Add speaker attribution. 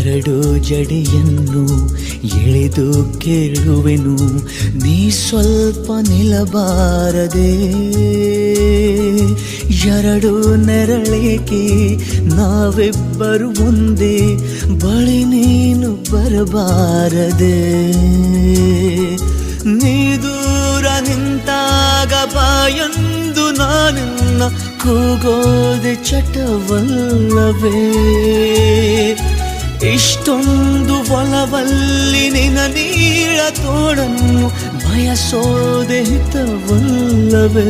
Speaker 1: ಎರಡು ಜಡಿಯನ್ನು ಎಳೆದು ಕೇಳುವೆನು, ನೀ ಸ್ವಲ್ಪ ನಿಲ್ಲಬಾರದೆ. ಎರಡು ನೆರಳೇಕೆ, ನಾವಿಬ್ಬರು ಒಂದೇ, ಬಳಿ ನೀನು ಬರಬಾರದೆ. ನೀ ದೂರ ನಿಂತಾಗ ಬಾಯೊಂದು ನಾನಿನ್ನ ಕೂಗೋದೆ ಚಟವಲ್ಲವೇ. ಇಷ್ಟೊಂದು ಒಲವಲ್ಲಿ ನಿನ ನೀಳ ತೋಡನ್ನು ಬಯಸೋದೆ ಹಿತವಲ್ಲವೇ?